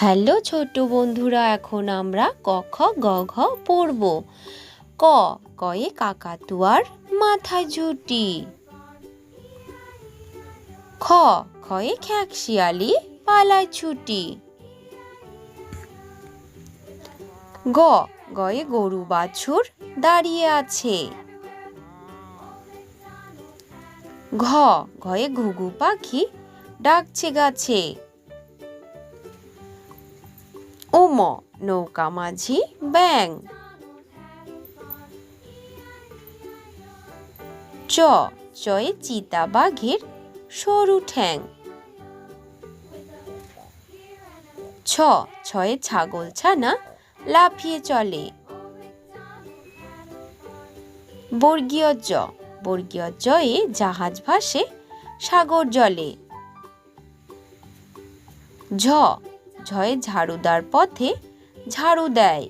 Hello ছোট বন্ধুরা, এখন আমরা ক, খ, গ, ঘ পড়ব। ক, কয়ে কাকাতুয়ার মাথায় ঝুটি। খ খয়ে খ্যাক শিয়ালি পালায় ছুটি। গ, গয়ে গরু বাছুর দাঁড়িয়ে আছে। ঘ ঘয়ে ঘুঘু পাখি ডাকছে গাছে। ওম, নৌকা মাঝি, ব্যাং। চ, চয়ে চিতা বাঘের সরু ঠ্যাং। ছ, ছয়ে ছাগল ছানা লাফিয়ে চলে। বর্গীয় জ, বর্গীয় জয়ে জাহাজ ভাসে সাগর জলে। ঝ ঝয়ে ঝাড়ুদার পথে ঝাড়ু দেয়।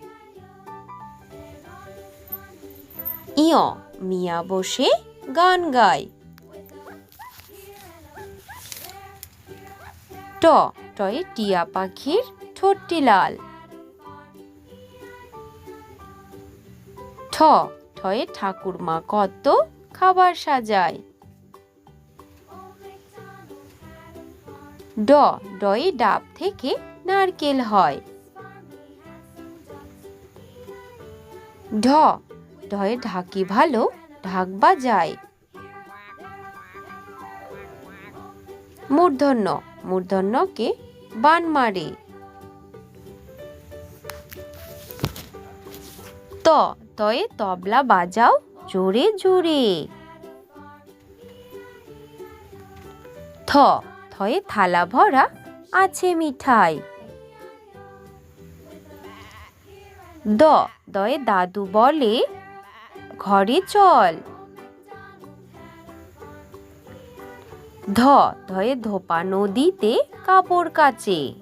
ইয়, মিয়া বসে গান গায়। ট, টয়ে টিয়া পাখির ঠোঁটটি লাল। ঠ ঠয়ে ঠাকুরমা কত খাবার সাজায়। ড, ডয়ে ডাব থেকে নারকেল হয়। ঢ, ঢয়ে ঢাকি ভালো ঢাক বাজায় মূর্ধন্য, মূর্ধন্যকে বান মারে। ত, তয়ে তবলা বাজাও, জোরে জোরে। থ, থয়ে থালা ভরা, আছে মিঠাই। দ, দয়ে দাদু বলে, ঘরে চল। ধ ধয়ে ধোপা নদীতে কাপড় কাচে।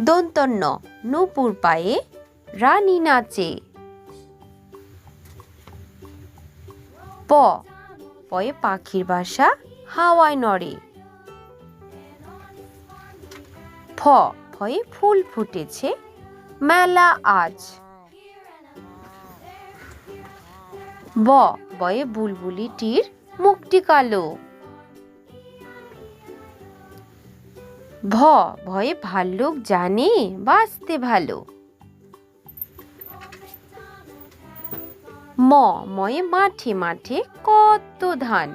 দন্তন্য, নূপুর পায়ে রানী নাচে। প, পয়ে পাখির বাসা হাওয়ায় নড়ে। ফ ফয়ে ফুল ফুটেছে। মেলা আজ। ব বয়ে বুলবুলিটির মুখটি কালো। ভ ভয়ে ভাল্লুক জানে বাঁচতে ভালো। ম ময়ে মাঠে মাঠে কত ধান।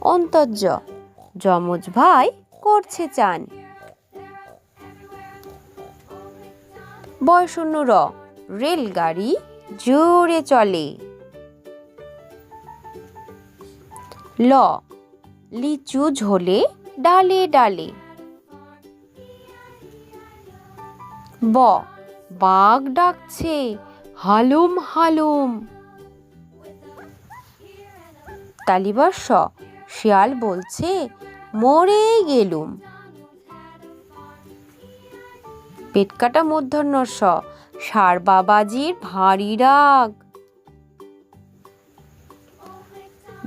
অন্তর্য যমজ ভাই করছে চান। বয়শূন্য র, রেলগাড়ি জোরে চলে। ল, লিচু ঝোলে ডালে ডালে। ব, বাঘ ডাকছে হালুম হালুম। তালিবার স, শিয়াল বলছে মরে গেলুম। পেটকাটা মূর্ধন্য স, সার বাবাজির ভারী রাগ।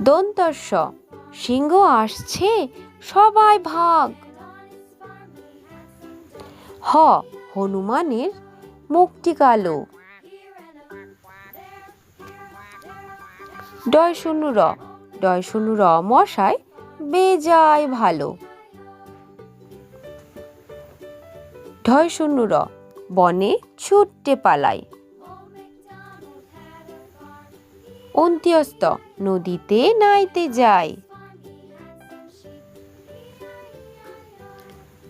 দন্তস্ব, সিংহ আসছে, সবাই ভাগ। হ, হনুমানের মুক্তি কালো। ডয় শূন্য র, ডয় শূন্য র মশাই বেজায় ভালো। ঢয় শূন্য র, বনে ছুটতে পালায় অন্ত্যস্ত, নদীতে নাইতে যায়।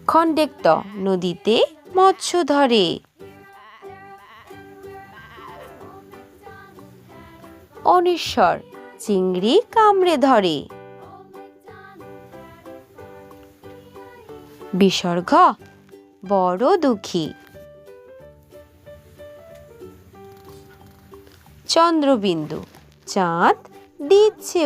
খণ্ডেক্ত, নদীতে মৎস্য ধরে। অনিশ্বর, চিংড়ি কামড়ে ধরে। বিসর্গ বড় দুঃখী। চন্দ্রবিন্দু চাঁদ দিচ্ছে